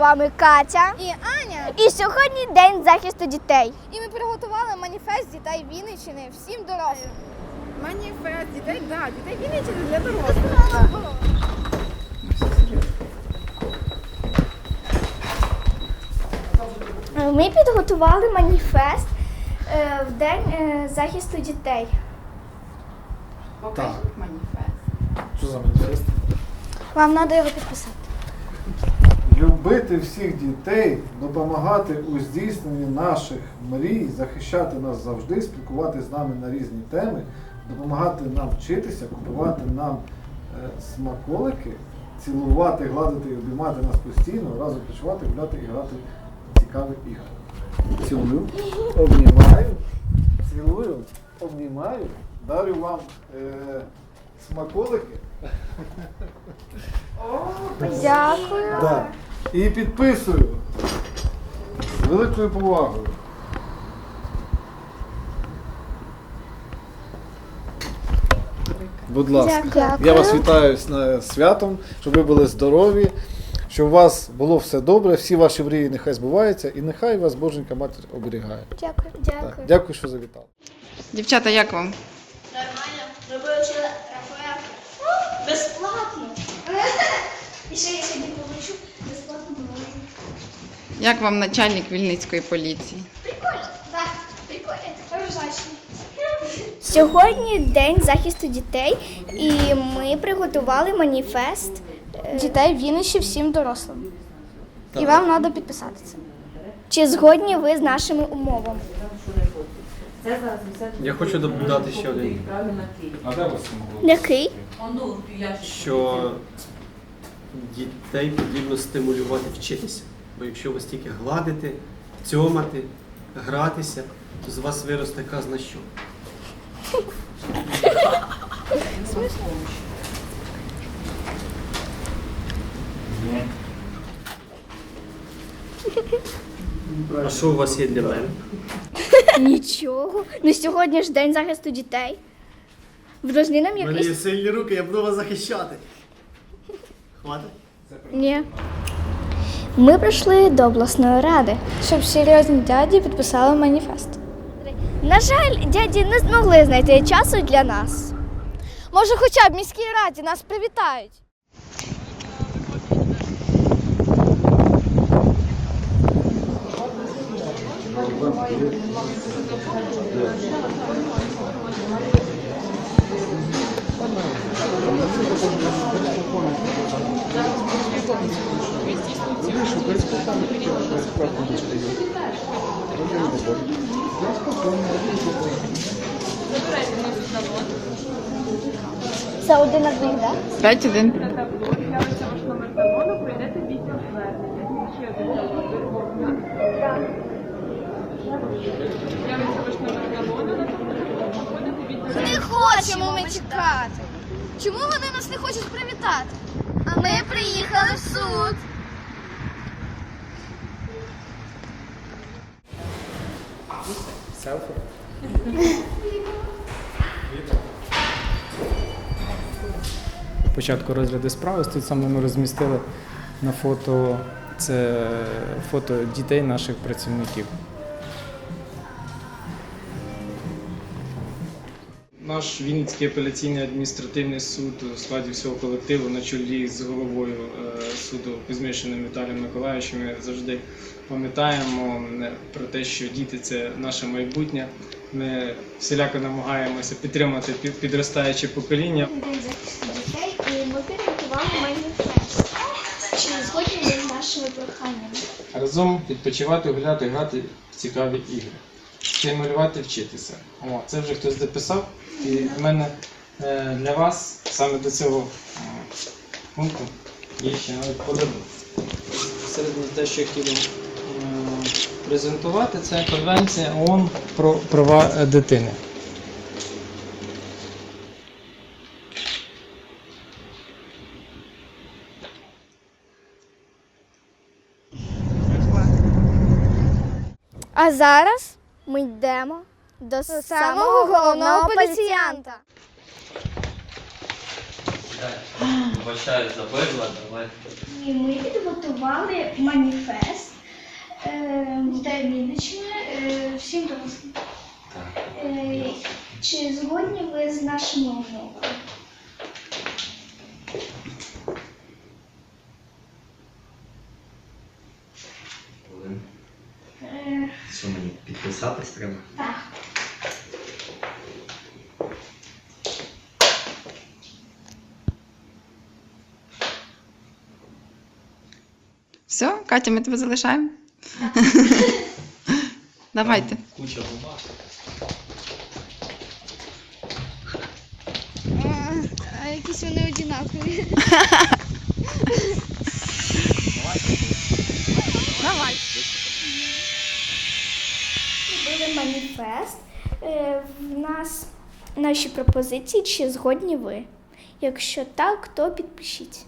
вами Катя. І Аня. І сьогодні день захисту дітей. І ми приготували маніфест дітей Вінниччини всім дорослим. Маніфест, дітей, да, дітей Вінниччини для дорослих. Е, Ми підготували маніфест е, в день е, захисту дітей. Покажіть маніфест. Що за маніфест? Вам треба його підписати. Любити всіх дітей, допомагати у здійсненні наших мрій, захищати нас завжди, спілкуватися з нами на різні теми, допомагати нам вчитися, купувати нам е, смаколики, цілувати, гладити і обіймати нас постійно, разом почувати, гуляти і грати цікаві ігри. Цілую, обнімаю, цілую, обнімаю, дарю вам е, смаколики. Дякую. Да. І підписую з великою повагою. Будь ласка, Дякую. я вас вітаю з святом, щоб ви були здорові, щоб у вас було все добре, всі ваші мрії нехай збуваються, і нехай вас Боженька Матір оберігає. Дякую. Так, Дякую. Дякую, що завітали. Дівчата, як вам? Нормально. Ви вивчили Рафаел. Безплатно. І ще я сьогодні получу безплатно допомогу. Як вам начальник Вільницької поліції? Прикольно. Так, прикольно. Ржачно. Сьогодні день захисту дітей, і ми приготували маніфест дітей Вінничі всім дорослим. І вам треба підписати це. Чи згодні ви з нашими умовами? Я хочу додати ще один, Який? що дітей потрібно стимулювати вчитися. Бо якщо ви стільки гладите, цьомати, гратися, то з вас виросте казна що. А що у вас є для мене? Нічого. Ну сьогодні ж день захисту дітей. Ви должны нам У мене є сильні руки, я буду вас захищати. Хватить? Ні. Ми прийшли до обласної ради, щоб серйозні дяді підписали маніфест. На жаль, дяді не змогли знайти часу для нас. Може, хоча б міській раді нас привітають. Це один з них, так? П'ять один. Не хочемо ми чекати. Чому вони нас не хочуть привітати? А ми приїхали в суд. Селфі? початку розгляду справи. Тут саме ми розмістили на фото це фото дітей наших працівників. Наш Вінницький апеляційний адміністративний суд у складі всього колективу на чолі з головою е, суду Кузьмишиним Віталієм Миколаївичем ми завжди пам'ятаємо е, про те, що діти це наше майбутнє. Ми всіляко намагаємося підтримати під- підростаюче покоління. День захисту дітей, і ми підготували маніфест. Чи згодні з нашими проханнями? Разом відпочивати, гуляти, грати в цікаві ігри. Стимулювати, вчитися. О, це вже хтось дописав. І в мене е, для вас саме до цього е, пункту є ще навіть подарунок. Серед те, що я хотів е, презентувати, це Конвенція ООН про права дитини. А зараз ми йдемо до самого головного поліціянта. Вибачаю за безлад, але І ми підготували маніфест е, дітей е, всім дорослим. так. Е, Чи згодні ви з нашими умовами? Що мені підписатись треба? Так. Все, Катя, ми тебе залишаємо. Давайте. Куча бумаг. А якісь вони одинакові. Маніфест. Е, В нас наші пропозиції, чи згодні ви? Якщо так, то підпишіть.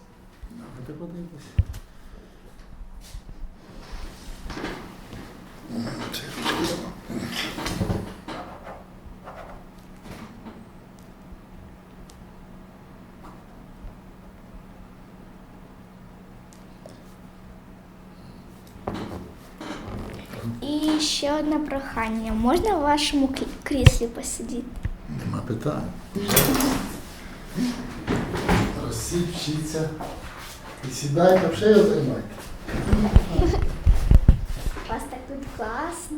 І ще одне прохання. Можна в вашому кріслі посидіти? Нема питань. Росіть, вчіться. І сідайте, вже його займайте. У вас так тут класно.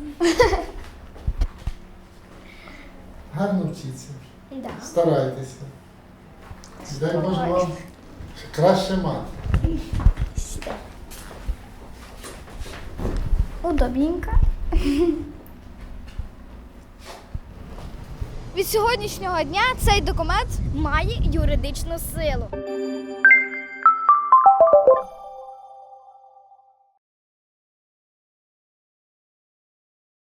Гарно вчіться. Да. Старайтеся. Дай Боже вам краще мати. Удобненько. Від сьогоднішнього дня цей документ має юридичну силу.